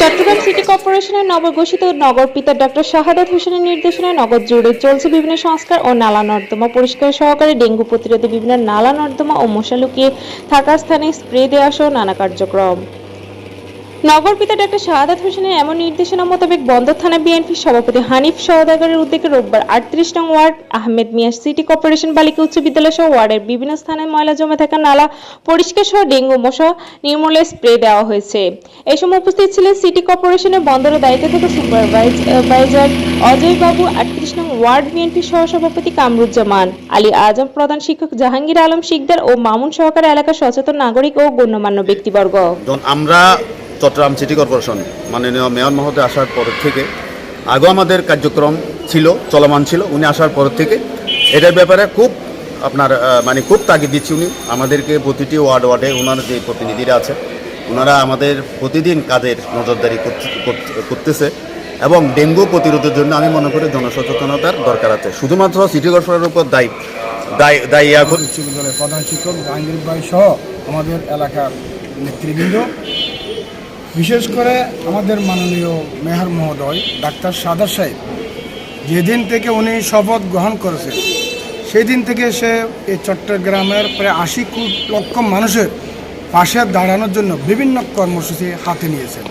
Chittagong city কর্পোরেশনের নবঘোষিত নগর পিতা doctor শাহাদাত হোসেনের নির্দেশনায় নগর জুড়ে চলছে বিভিন্ন সংস্কার ও নালা নর্দমা। পরিষ্কার সহকারে ডেঙ্গু প্রতিরোধে বিভিন্ন নালা নর্দমা ও মশা লুকিয়ে থাকা স্থানে স্প্রে দেওয়া সহ নানা কার্যক্রম। নগর পিতা ডক্টর শাহাদাত হোসেনের এমন নির্দেশনা মোতাবেক বন্দর থানা বিএনপির সভাপতি হানিফ সওদাগরের উদ্যোগে রোববার আটত্রিশ নং ward Ahmed Mia city corporation বালিকা উচ্চ বিদ্যালয় সহ ওয়ার্ডের বিভিন্ন স্থানে ময়লা জমে থাকা নালা পরিষ্কার সহ ডেঙ্গু মশা নির্মূলে স্প্রে দেওয়া হয়েছে। এই সময় উপস্থিত ছিলেন সিটি কর্পোরেশনের বন্দরের দায়িত্বে থাকা সুপারভাইজার অজয় বাবু, আটত্রিশ নং ওয়ার্ড বিএনপির সহসভাপতি কামরুজ্জামান, আলী আজম প্রধান শিক্ষক জাহাঙ্গীর আলম শিকদার ও মামুন সহকারে এলাকার সচেতন নাগরিক ও গণ্যমান্য ব্যক্তিবর্গ। আমরা চট্টগ্রাম সিটি কর্পোরেশন মাননীয় মেয়র মহোদয় আসার পর থেকে আগেও আমাদের কার্যক্রম ছিল, চলমান ছিল, উনি আসার পর থেকে। এটার ব্যাপারে খুব আপনার মানে খুব তাগিদ দিচ্ছি উনি। আমাদেরকে প্রতিটি ওয়ার্ড, ওয়ার্ডে ওনার যে প্রতিনিধিরা আছে ওনারা আমাদের প্রতিদিন কাজের নজরদারি করতে- করতে- করতেছে এবং ডেঙ্গু প্রতিরোধের জন্য আমি মনে করি জনসচেতনতার দরকার আছে। শুধুমাত্র সিটি কর্পোরেশনের উপর দায়ী দায়ী দায়ী এখন। প্রধান শিক্ষক জাহাঙ্গীর ভাই সহ আমাদের এলাকার নেতৃবৃন্দ বিশেষ করে আমাদের মাননীয় মেহার মহোদয়, ডাক্তার সাদার সাহেব, যেদিন থেকে উনি শপথ গ্রহণ করেছেন সেই দিন থেকে সে এই চট্টগ্রামের প্রায় আশি লক্ষ মানুষের পাশে দাঁড়ানোর জন্য বিভিন্ন কর্মসূচি হাতে নিয়েছেন।